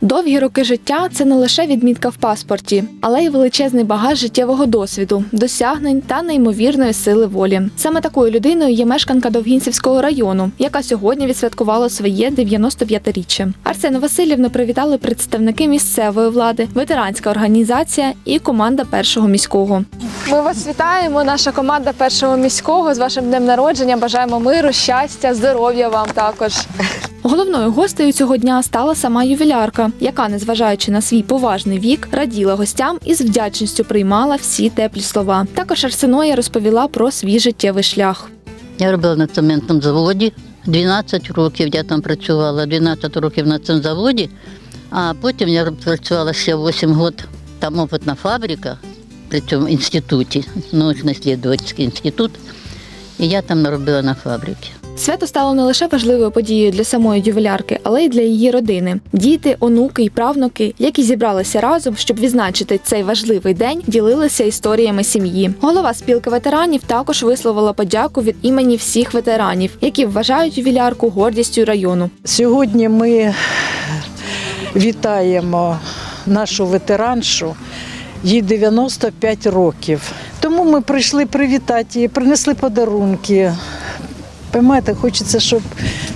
Довгі роки життя це не лише відмітка в паспорті, але й величезний багаж життєвого досвіду, досягнень та неймовірної сили волі. Саме такою людиною є мешканка Довгінцівського району, яка сьогодні відсвяткувала своє 95-річчя. Арсену Васильівну привітали представники місцевої влади, ветеранська організація і команда першого міського. Ми вас вітаємо. Наша команда першого міського з вашим днем народження. Бажаємо миру, щастя, здоров'я вам також. Головною гостею цього дня стала сама ювілярка, яка, незважаючи на свій поважний вік, раділа гостям і з вдячністю приймала всі теплі слова. Також Арсеноя розповіла про свій життєвий шлях. Я робила на цементному заводі. 12 років я там працювала, 12 років на цьому заводі, а потім я працювала ще 8 років. Там опитна фабрика при цьому інституті, научно-исследовательський інститут. І я там робила на фабриці. Свято стало не лише важливою подією для самої ювілярки, але й для її родини. Діти, онуки і правнуки, які зібралися разом, щоб відзначити цей важливий день, ділилися історіями сім'ї. Голова спілки ветеранів також висловила подяку від імені всіх ветеранів, які вважають ювілярку гордістю району. Сьогодні ми вітаємо нашу ветераншу. Їй 95 років. Тому ми прийшли привітати її, принесли подарунки. Поймаєте, хочеться, щоб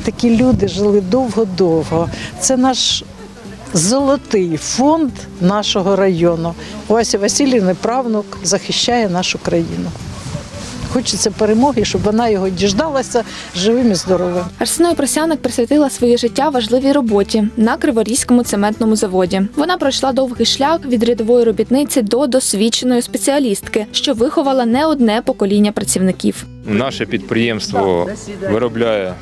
такі люди жили довго-довго. Це наш золотий фонд нашого району. Вася Васильівна, правнук, захищає нашу країну. Хочеться перемоги, щоб вона його діждалася живим і здоровим. Арсеною Просяник присвятила своє життя важливій роботі на Криворізькому цементному заводі. Вона пройшла довгий шлях від рядової робітниці до досвідченої спеціалістки, що виховала не одне покоління працівників. Наше підприємство виробляє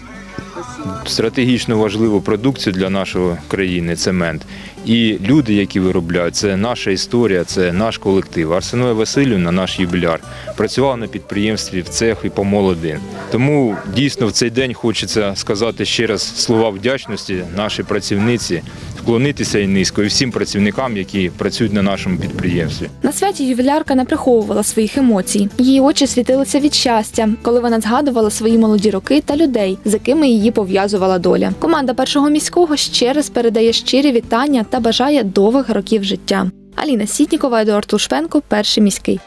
стратегічно важливу продукцію для нашої країни цемент. І люди, які виробляють, це наша історія, це наш колектив. Арсеноя Васильівна, наш юбіляр, працювала на підприємстві в цехі по молодин. Тому дійсно в цей день хочеться сказати ще раз слова вдячності нашій працівниці, вклонитися і низько і всім працівникам, які працюють на нашому підприємстві. На святі ювілярка не приховувала своїх емоцій. Її очі світилися від щастя, коли вона згадувала свої молоді роки та людей, з якими її пов'язувала доля. Команда першого міського ще раз передає щирі вітання та бажає довгих років життя. Аліна Сітнікова, Едуард Лушпенко, перший міський.